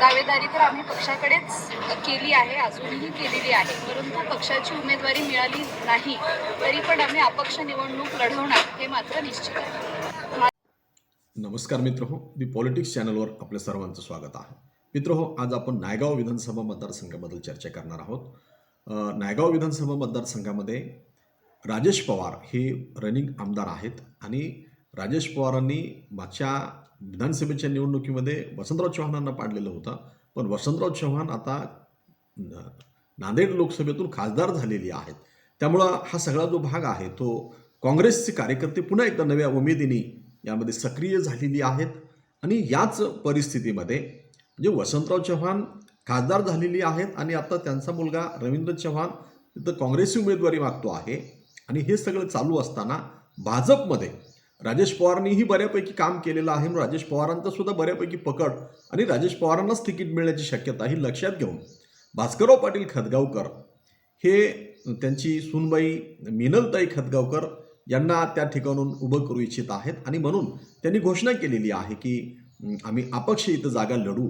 दावेदारी तर आम्ही पक्षाकडेच केली आहे अजूनही केलेली आहे. परंतु पक्षाची उमेदवारी मिळाली नाही तरी पण आम्ही अपक्ष निवडणूक लढवणार हे मात्र निश्चित आहे. नमस्कार मित्र हो दी पॉलिटिक्स चॅनलवर आपल्या सर्वांचं स्वागत आहे. मित्र हो आज आपण नायगाव विधानसभा मतदारसंघाबद्दल चर्चा करणार आहोत. नायगाव विधानसभा मतदारसंघामध्ये राजेश पवार हे रनिंग आमदार आहेत आणि राजेश पवारांनी मागच्या विधानसभेच्या निवडणुकीमध्ये वसंतराव चव्हाणांना पाडलेलं होतं. पण वसंतराव चव्हाण आता नांदेड लोकसभेतून खासदार झालेली आहेत. त्यामुळं हा सगळा जो भाग आहे तो काँग्रेसचे कार्यकर्ते पुन्हा एकदा नव्या उमेदीने यामध्ये सक्रिय झालेली आहेत. आणि याच परिस्थितीमध्ये म्हणजे वसंतराव चव्हाण खासदार झालेली आहेत आणि आता त्यांचा मुलगा रवींद्र चव्हाण तिथं काँग्रेसची उमेदवारी मागतो आहे. आणि हे सगळं चालू असताना भाजपमध्ये राजेश पवारांनीही बऱ्यापैकी काम केलेलं आहे. म्हणून राजेश पवारांचं सुद्धा बऱ्यापैकी पकड आणि राजेश पवारांनाच तिकीट मिळण्याची शक्यता ही लक्षात घेऊन भास्करराव पाटील खतगावकर हे त्यांची सुनबाई मिनलताई खतगावकर यांना त्या ठिकाणून उभं करू इच्छित आहेत. आणि म्हणून त्यांनी घोषणा केलेली आहे की आम्ही अपक्ष इथं जागा लढू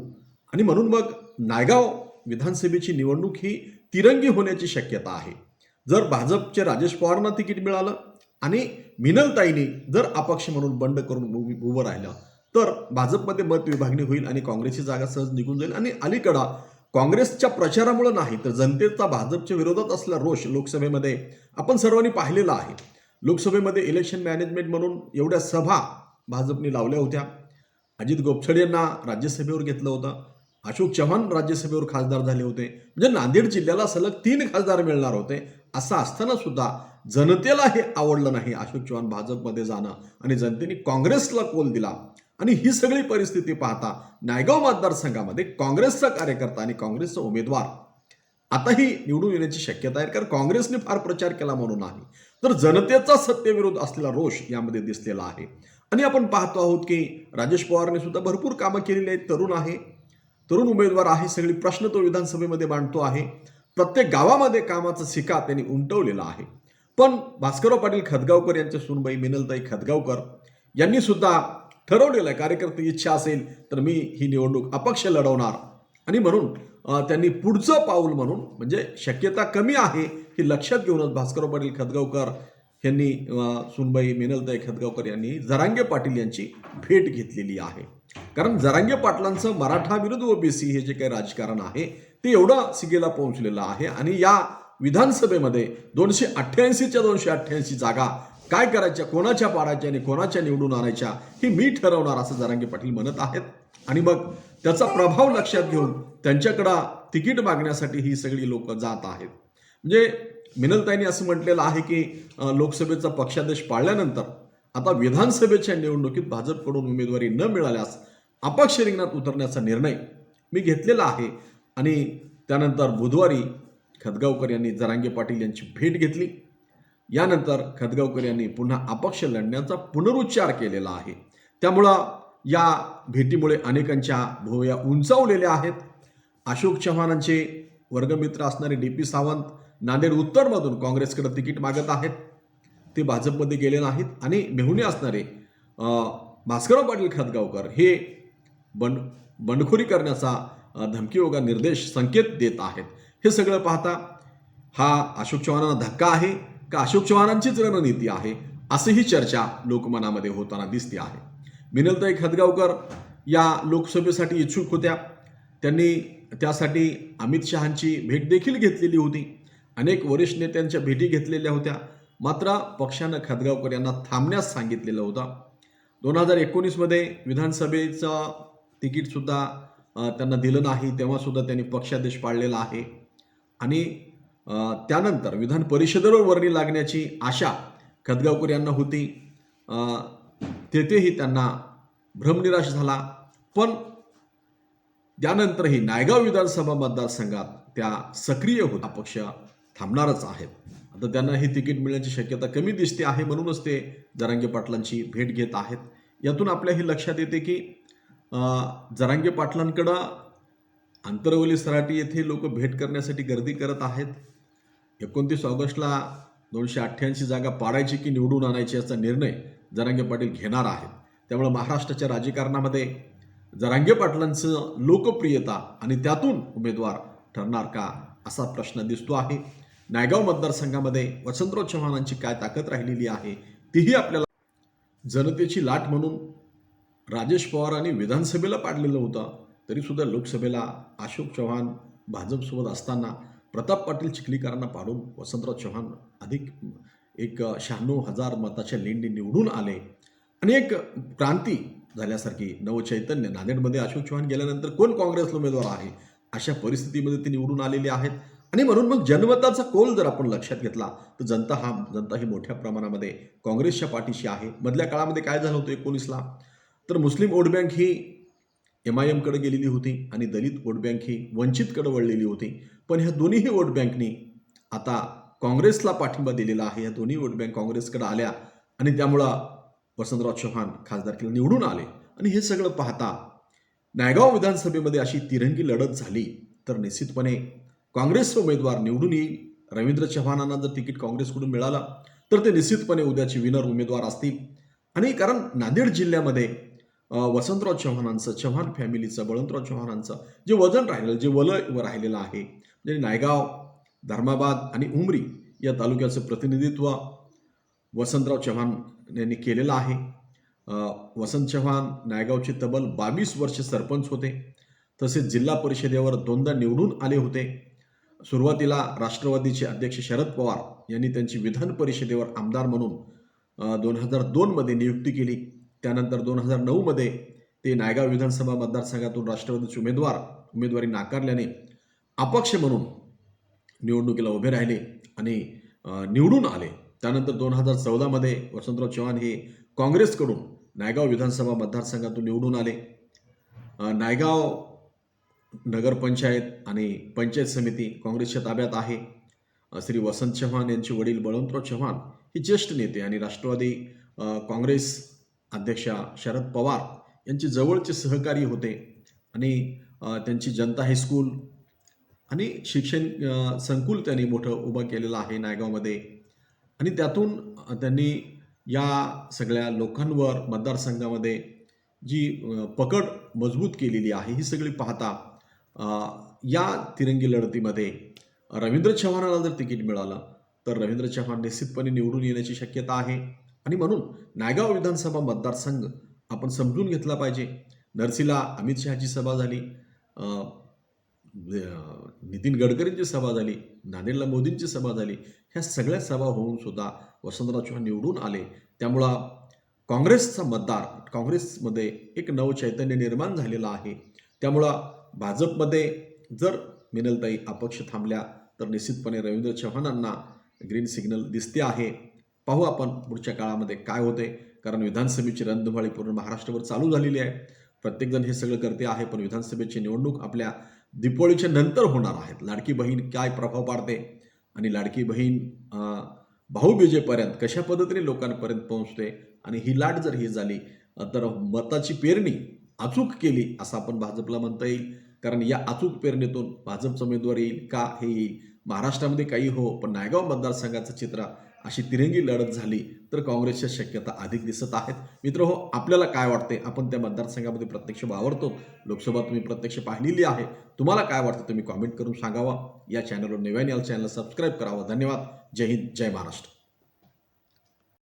आणि म्हणून मग नायगाव विधानसभेची निवडणूक ही तिरंगी होण्याची शक्यता आहे. जर भाजपचे राजेश पवारांना तिकीट मिळालं आणि मिनलताईंनी जर अपक्ष म्हणून बंड करून उभं राहिलं तर भाजपमध्ये मत विभागणी होईल आणि काँग्रेसची जागा सहज निघून जाईल. आणि अलीकडं काँग्रेसच्या प्रचारामुळे नाही तर जनतेचा भाजपच्या विरोधात असला रोष लोकसभेमध्ये आपण सर्वांनी पाहिलेला आहे. लोकसभेमध्ये इलेक्शन मॅनेजमेंट म्हणून एवढ्या सभा भाजपने लावल्या होत्या. अजित गोपछड यांना राज्यसभेवर घेतलं होतं. अशोक चव्हाण राज्यसभेवर खासदार झाले होते. म्हणजे नांदेड जिल्ह्याला सलग तीन खासदार मिळणार होते असं असताना सुद्धा जनतेला हे आवडलं नाही अशोक चव्हाण भाजपमध्ये जाणं आणि जनतेने काँग्रेसला कोल दिला. आणि ही सगळी परिस्थिती पाहता नायगाव मतदारसंघामध्ये काँग्रेसचा कार्यकर्ता आणि काँग्रेसचा उमेदवार. आताही निवडून येण्याची शक्यता आहे कारण काँग्रेसने फार प्रचार केला म्हणून नाही. तर जनतेचा सत्यविरोध असलेला रोष यामध्ये दिसलेला आहे. आणि आपण पाहतो आहोत की राजेश पवारने सुद्धा भरपूर कामं केलेली आहेत तरुण आहे. तरुण उमेदवार आहे सगळी प्रश्न तो विधानसभेमध्ये मांडतो आहे. प्रत्येक गावामध्ये कामाचा शिका त्यांनी उमटवलेला आहे. पण भास्करराव पाटील खतगावकर यांच्या सुनबाई मिनलताई खतगावकर यांनी सुद्धा ठरवलेलं आहे कार्यकर्ते इच्छा असेल तर मी ही निवडणूक अपक्ष लढवणार. आणि म्हणून त्यांनी पुढचं पाऊल म्हणून म्हणजे शक्यता कमी आहे ही लक्षात घेऊनच भास्करराव पाटील खतगावकर यांनी सुनबाई मिनलताई खतगावकर यांनी जरांगे पाटील यांची भेट घेतलेली आहे. कारण जरांगे पाटलांचं मराठा विरुद्ध ओबीसी हे जे काही राजकारण आहे ते एवढं सिगेला पोहोचलेलं आहे आणि या विधानसभेमध्ये दोनशे अठ्ठ्याऐंशीच्या दोनशे अठ्ठ्याऐंशी जागा काय करायच्या कोणाच्या पाडायच्या आणि कोणाच्या निवडून आणायच्या हे मी ठरवणार असं जरांगे पाटील म्हणत आहेत. आणि मग त्याचा प्रभाव लक्षात घेऊन त्यांच्याकडं तिकीट मागण्यासाठी ही सगळी लोक जात आहेत. म्हणजे मिनलताईंनी असं म्हटलेलं आहे की लोकसभेचा पक्षादेश पाळल्यानंतर आता विधानसभेच्या निवडणुकीत भाजपकडून उमेदवारी न मिळाल्यास अपक्ष रिंगणात उतरण्याचा निर्णय मी घेतलेला आहे. आणि त्यानंतर बुधवारी खदगावकर यांनी जरांगे पाटील यांची भेट घेतली. यानंतर खदगावकर यांनी पुन्हा अपक्ष लढण्याचा पुनरुच्चार केलेला आहे. त्यामुळं या भेटीमुळे अनेकांच्या भोवया उंचावलेल्या आहेत. अशोक चव्हाणांचे वर्गमित्र असणारे डी पी सावंत नांदेड उत्तरमधून काँग्रेसकडे तिकीट मागत आहेत. ते भाजपमध्ये गेले नाहीत आणि मेहुणे असणारे भास्करराव पाटील खतगावकर हे बंड बंडखोरी करण्याचा धमकीयोगा धमकी निर्देश संकेत देत आहेत. हे सगळं पाहता हा अशोक चव्हाणांना धक्का आहे का अशोक चव्हाणांचीच रणनीती आहे? असंही चर्चा लोकमनामध्ये होताना दिसते आहे. मिनलताई खतगावकर या लोकसभेसाठी इच्छुक होत्या. त्यांनी त्यासाठी अमित शहांची भेट देखील घेतलेली होती. अनेक वरिष्ठ नेत्यांच्या भेटी घेतलेल्या होत्या. मात्र पक्षानं खतगावकर यांना थांबण्यास सांगितलेलं होतं. दोन हजार एकोणीसमध्ये विधानसभेचं तिकीटसुद्धा त्यांना दिलं नाही. तेव्हासुद्धा त्यांनी पक्षादेश पाळलेला आहे. आणि त्यानंतर विधान परिषदेवर वर्णी लागण्याची आशा खदगावकर यांना होती. तेथेही त्यांना भ्रमनिराश झाला. पण त्यानंतरही नायगाव विधानसभा मतदारसंघात त्या सक्रिय होत पक्ष थांबणारच आहेत. आता त्यांना ही तिकीट मिळण्याची शक्यता कमी दिसते आहे म्हणूनच ते जरांगे पाटलांची भेट घेत आहेत. यातून आपल्या हे लक्षात येते की जरांगे पाटलांकडं आंतरवली सराटी येथे लोक भेट करण्यासाठी गर्दी करत आहेत. एकोणतीस ऑगस्टला दोनशे अठ्ठ्याऐंशी जागा पाडायची की निवडून आणायची याचा निर्णय जरांगे पाटील घेणार आहेत. त्यामुळे महाराष्ट्राच्या राजकारणामध्ये जरांगे पाटलांचं लोकप्रियता आणि त्यातून उमेदवार ठरणार का असा प्रश्न दिसतो आहे. नायगाव मतदारसंघामध्ये वसंतराव चव्हाणांची काय ताकद राहिलेली आहे तीही आपल्याला जनतेची लाट म्हणून राजेश पवारांनी विधानसभेला पाडलेलं होतं. तरीसुद्धा लोकसभेला अशोक चव्हाण भाजपसोबत असताना प्रताप पाटील चिखलीकरांना पाडून वसंतराव चव्हाण अधिक एक शहाण्णव हजार मताच्या लेंडी निवडून आले. आणि एक क्रांती झाल्यासारखी नवचैतन्य नांदेडमध्ये अशोक चव्हाण गेल्यानंतर कोण काँग्रेसला उमेदवार आहे? अशा परिस्थितीमध्ये ते निवडून आलेले आहेत. आणि म्हणून मग जनमताचा कोल जर आपण लक्षात घेतला तर जनता हा जनता ही मोठ्या प्रमाणामध्ये काँग्रेसच्या पाठीशी आहे. मधल्या काळामध्ये काय झालं होतं एकोणीसला? तर मुस्लिम वोट बँक ही एम आय एमकडे गेलेली होती आणि दलित वोट बँक ही वंचितकडे वळलेली होती. पण ह्या दोन्हीही वोट बँकनी आता काँग्रेसला पाठिंबा दिलेला आहे. ह्या दोन्ही वोट बँक काँग्रेसकडे आल्या आणि त्यामुळं वसंतराव चव्हाण खासदारकीला निवडून आले. आणि हे सगळं पाहता नायगाव विधानसभेमध्ये अशी तिरंगी लढत झाली तर निश्चितपणे काँग्रेस उमेदवार निवडून येईल. रवींद्र चव्हाणांना जर तिकीट काँग्रेसकडून मिळालं तर ते निश्चितपणे उद्याचे विनर उमेदवार असतील. आणि कारण नांदेड जिल्ह्यामध्ये वसंतराव चव्हाणांचं चव्हाण फॅमिलीचं बळवंतराव चव्हाणांचं जे वजन राहिलेलं जे वलय राहिलेलं आहे म्हणजे नायगाव धर्माबाद आणि उमरी या तालुक्याचं प्रतिनिधित्व वसंतराव चव्हाण यांनी केलेलं आहे. वसंत चव्हाण नायगावचे तब्बल बावीस वर्ष सरपंच होते. तसेच जिल्हा परिषदेवर दोनदा निवडून आले होते. सुरुवातीला राष्ट्रवादीचे अध्यक्ष शरद पवार यांनी त्यांची विधान परिषदेवर आमदार म्हणून दोन हजार दोनमध्ये नियुक्ती केली. त्यानंतर दोन हजार नऊमध्ये ते नायगाव विधानसभा मतदारसंघातून राष्ट्रवादीचे उमेदवार उमेदवारी नाकारल्याने अपक्ष म्हणून निवडणुकीला उभे राहिले आणि निवडून आले. त्यानंतर दोन हजार चौदामध्ये वसंतराव चव्हाण हे काँग्रेसकडून नायगाव विधानसभा मतदारसंघातून निवडून आले. नायगाव नगरपंचायत आणि पंचायत समिती काँग्रेसच्या ताब्यात आहे. श्री वसंत चव्हाण यांचे वडील बळवंतराव चव्हाण हे ज्येष्ठ नेते आणि राष्ट्रवादी काँग्रेस अध्यक्षा शरद पवार यांचे जवळचे सहकारी होते आणि त्यांची जनता हायस्कूल आणि शिक्षण संकुल त्यांनी मोठं उभं केलेलं आहे नायगावमध्ये. आणि त्यातून त्यांनी या सगळ्या लोकांवर मतदारसंघामध्ये जी पकड मजबूत केलेली आहे ही सगळी पाहता या तिरंगी लढतीमध्ये रवींद्र चव्हाणाला जर तिकीट मिळालं तर रवींद्र चव्हाण निश्चितपणे निवडून येण्याची शक्यता आहे. आणि म्हणून नायगाव विधानसभा मतदारसंघ आपण समजून घेतला पाहिजे. नरसीला अमित शहाची सभा झाली. नितीन गडकरींची सभा झाली. नांदेडला मोदींची सभा झाली. ह्या सगळ्या सभा होऊन सुद्धा वसंतराव चव्हाण निवडून आले. त्यामुळं काँग्रेसचा मतदार काँग्रेसमध्ये एक नव चैतन्य निर्माण झालेलं आहे. त्यामुळं भाजपमध्ये जर मिनलताई अपक्ष थांबल्या तर निश्चितपणे रवींद्र चव्हाणांना ग्रीन सिग्नल दिसते आहे. पाहू आपण पुढच्या काळामध्ये काय होते कारण विधानसभेची रणधुमाळी पूर्ण महाराष्ट्रभर चालू झालेली आहे. प्रत्येकजण हे सगळं करते आहे पण विधानसभेची निवडणूक आपल्या दीपावलीच्या नंतर होणार आहेत. लाडकी बहीण काय प्रभाव पाडते? आणि लाडकी बहीण भाऊबीजेपर्यंत कशा पद्धतीने लोकांपर्यंत पोहोचते? आणि ही लाट जर ही झाली तर मताची पेरणी अचूक केली असं आपण भाजपला म्हणता येईल. कारण या अचूक पेरणीतून भाजपचा उमेदवार येईल का? हे येईल महाराष्ट्रामध्ये काही हो पण नायगाव मतदारसंघाचं चित्र अशी तिरंगी लढत झाली तर काँग्रेसच्या शक्यता अधिक दिसत आहेत. मित्र हो आपल्याला काय वाटते आपण त्या मतदारसंघामध्ये प्रत्यक्ष वावरतो. लोकसभा तुम्ही प्रत्यक्ष पाहिलेली आहे. तुम्हाला काय वाटतं? तुम्ही कॉमेंट करून सांगावा. या चॅनलवर नव्याने चॅनल सबस्क्राईब करावं. धन्यवाद. जय हिंद. जय महाराष्ट्र.